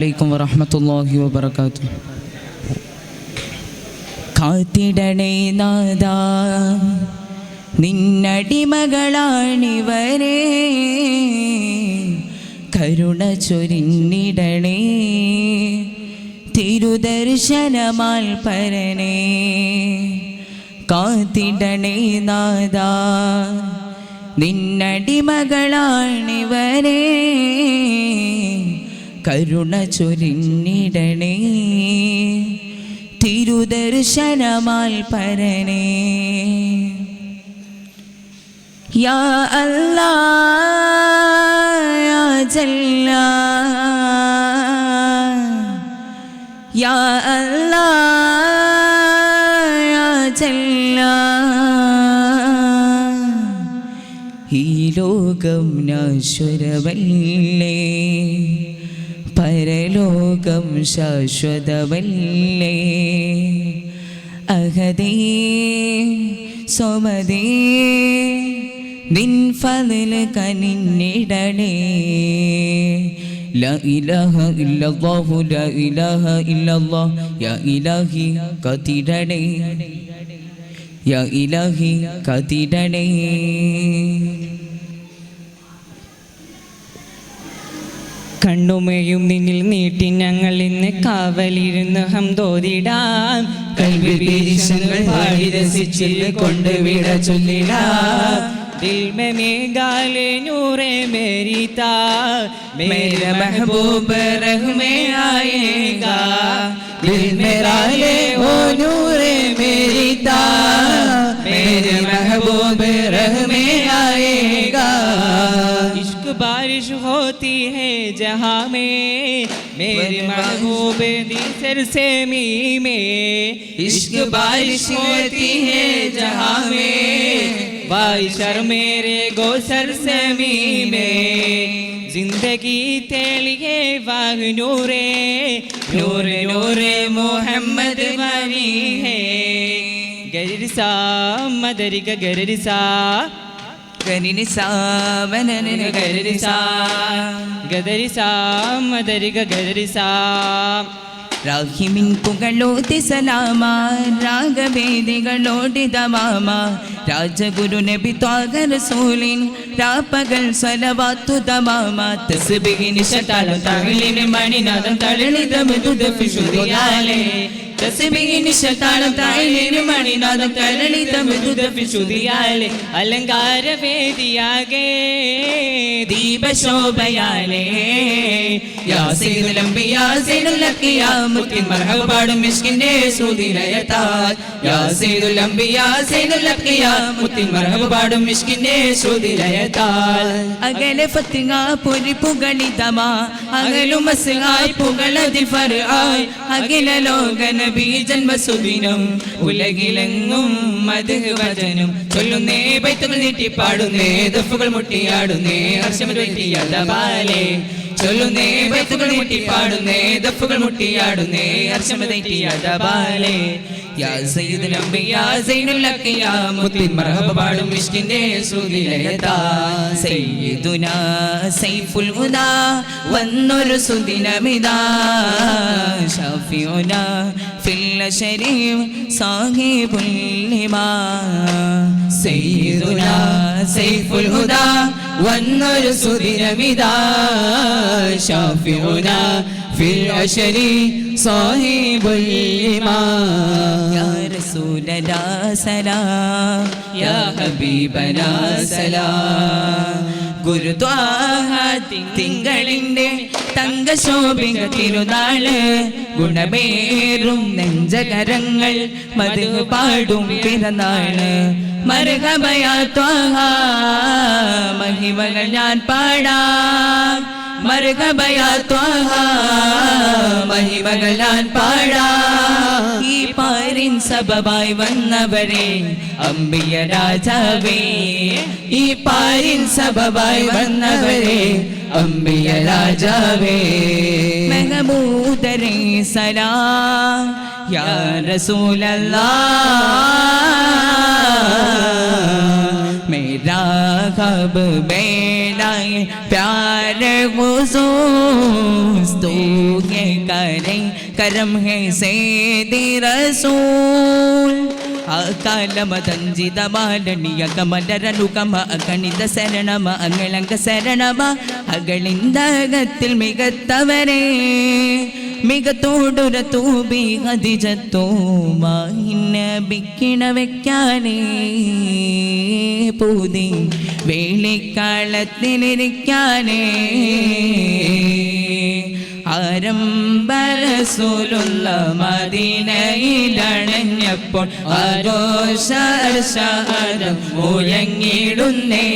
അലൈക്കും വറഹമത്തല്ലാഹി വബർക്കാത്തു കാത്തിടണേ നാദ നിന്നടിമകളാണിവരെ. കരുണ ചൊരിഞ്ഞിടണേ തിരുദർശനമാൽ പരനേ. കാത്തിടണേ നാദ നിന്നടിമകളാണിവരെ. കരുണ ചൊരിഞ്ഞിടണേ. തിരുദർശനമാൽ പരണേ യാ അല്ലാ യാ യാ അല്ലാ യാ ഈ ലോകം നശ്വരവല്ലേ പരലോകം ശാശ്വതവല്ലേ അഹദേ സോമദേ നിൻ ഫതിൽ കനിഞ്ഞിടണേ لا إله إلا الله لا إله إلا الله يا إلهي കത്തിടണേ യാ ഇലാഹി കത്തിടണേ കണ്ണുമയും നിന്നിൽ നീട്ടി ഞങ്ങൾ ഇന്ന് കാവലിരുന്ന് ഹംതോതിടാം കൽവി പീരിശങ്ങൾ പാടി രസിച്ചിൽ കൊണ്ട് വിട ചൊല്ലിടാം दिल में मेघाले नूरे मेरी ता मेरा महबूब रह में आएगा दिल मेरा ले ओ नूरे जहाँ में मेरे महबूब दी सर से मी में इश्क बारिश होती है जहाँ में वाइशर मेरे गोसर से मी में जिंदगी तेलिए वाह नूरे नूरे नूरे मोहम्मद वाली है गरिरसा ഗനിനി സാമനനു ഗരി സാം ഗദരി സാം മദരിക ഗരി സാം രാഹിമിൻ പുകളോതി സലാമ രാഗവേദികളോടി ദമാമ രാജഗുരു നബി ത്വാഗർ സൂലിൻ രാപ്പകൽ സ്വലവാത്തു ദമാമ തസ്ബിഹിനി ശതാലം തവിളിന് മണിനാദം തളിളിത മൃദുദ ഫിഷുദിയാലേ പാടും പാടും അകലെ ഫത്തിങ്ങ പുരി പുകളിതമാ അകലും പുകളതി ഫർആയ് അഖില ലോക നബി ജന്മസുദിനം ഉലകിലെങ്ങും മദ്ഹ് വചനം ചൊല്ലുന്നേ പൈത്തുകൾ നീട്ടിപ്പാടുന്നേ ദഫുകൾ മുട്ടിയാടുന്നേ ഹർഷം തെറ്റിയതപാലേ ചൊല്ലുന്നേ പൈത്തുകൾ മുട്ടിപ്പാടുന്നേ ദഫുകൾ മുട്ടിയാടുന്നേ ഹർഷം തെറ്റിയതപാലേ യാ സയ്യിദുൽ അംബിയാ സൈനുൽ അഖിയാ മുത്തിൻ മർഹബ പാടും മിഷ്കിന്റെ ശ്രുതിലയതാ സയ്യിദുനാ സൈഫുൽ ഹുദാ വന്നൊരു സുദിനമിതാ. ഷാഫിയുനാ ഫിൽ ശരീം സാഹിബുൽ ലിമാ. സയ്യിദുനാ സൈഫുൽ ഹുദാ വന്നൊരു സുദിനമിതാ. ഷാഫിയുനാ ഫിൽ صاحب الإمام يا رسول റസൂലനാ سلام. يا حبيبنا سلام. ഗുരുദ്വാഹ തിങ്കളിന്റെ തങ്കശോഭിക തിരുനാൾ ഗുണമേറും നെഞ്ചകരങ്ങൾ മധു പാടും പിറന്നാൾ മരഹബയാ ത്വാഹ. മഹിമകൾ ഞാൻ പാടാം. മരഹബയാ ത്വാഹ മഹിമകൾ ഞാൻ ഈ പാരിൻ സബബായി വന്നവരെ അമ്പിയ രാജാവേ. ഈ പാരിൻ സബബായി വന്നവരെ അമ്പിയ രാജാവേ. മെഹബൂദരെ സലാം. യാ റസൂലല്ലാ. सब बेलाए प्यार गुजूस तू ये करें करम है से रसूल। அகாலம தஞ்சித மாலனிய கமலரனு கம அகணித சரணம அங்களங்க சரணமா அகழிந்த அகத்தில் மிகத்தவரே மிக தோடுர தூபி அதிஜத்தோமா இன்ன பிக்கிண வைக்கானே பூதி പൂതി വേളിക്കാളത്തിലിരിക്കാനേ ആരംഭരസൂലുള്ള മദീനയിലണഞ്ഞപ്പോൾ ആരോഷാരം മുഴങ്ങിടുന്നേ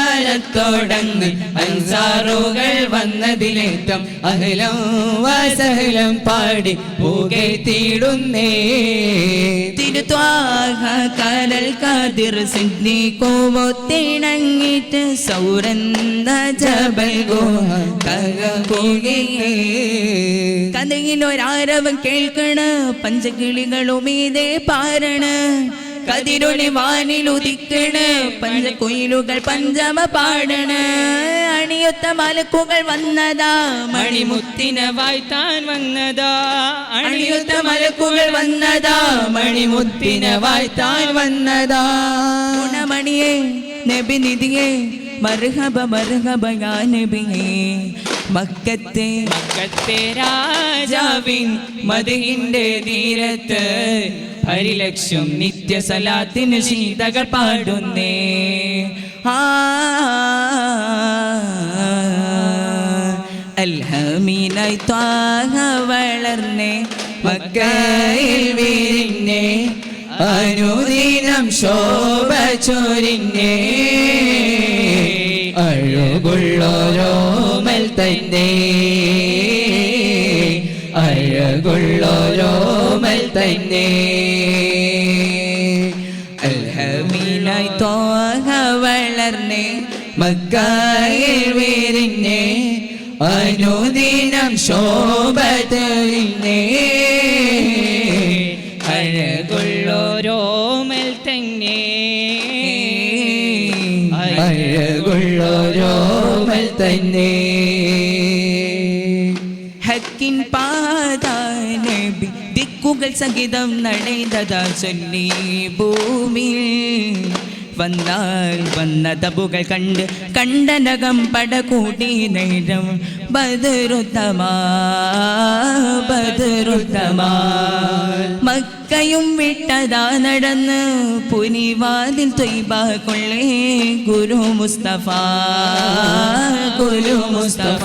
ആരാവരത്തോടങ്ങ് അൻസാറുകൾ വന്നതിലേറ്റം അഹലം വസഹലം പാടി പുകഴ്ത്തിയിടുന്നേ. തിരുത്വാഹ കരൽ കാതിർ സിദ്ധി കോവത്തിണങ്ങിട്ട് സൗരന്ദ ജബൽ ഗോഹ കഥയിൽ ഒരാരവം കേൾക്കണ പഞ്ചകിളികളുമീതേ പാരണ. കതിരൊളി വാനിൽ ഉദിക്കണ് പഞ്ചക്കുയിലുകൾ പഞ്ചമ പാടണ്. അണിയൊത്ത മലക്കുകൾ വന്നതാ മണിമുത്തിന വായ്ത്താൻ വന്നതാ. അണിയൊത്ത മലക്കുകൾ വന്നതാ മണിമുത്തിന വായ്ത്താൻ വന്നതാ. ഗുണമണിയെ നബി നിധിയെ മർഹബ മർഹബ യാ നബിയേ. മക്കത്തെ മക്കത്തെ രാജാവിൻ മതിന്റെ തീരത്ത് നിത്യ നിത്യസലാത്തിന് ശീതകൾ പാടുന്നേ. ആ അൽഹമീനായി ത്വാഹ വളർന്നേ മക്കയിൽ വീരിന്നെ അനുദിനം ശോഭ ചൊരിഞ്ഞേ. അഴകുള്ളോരോമൽ തന്നെ അഴകുള്ളോരോമൽ തന്നെ അൽഹമീനായി തോഹ വളർന്നേ മക്കായിൽ വീരിഞ്ഞേ. അനുദിനം ശോഭ ഹക്കിൻ പാതാനബി ദിക്കുകൾ സംഗീതം നടൈതതാ ചൊല്ലി ഭൂമി വന്നാൽ വന്ന തബുകൾ കണ്ട് കണ്ടനകം പടകൂടി നേരം. ബദറുത്തമാ മക്കയും വിട്ടതാ നടന്ന് പുനിവാതിൽ തൊയ്ബ കൊള്ളേ ഗുരു മുസ്തഫ ഗുരു മുസ്തഫ.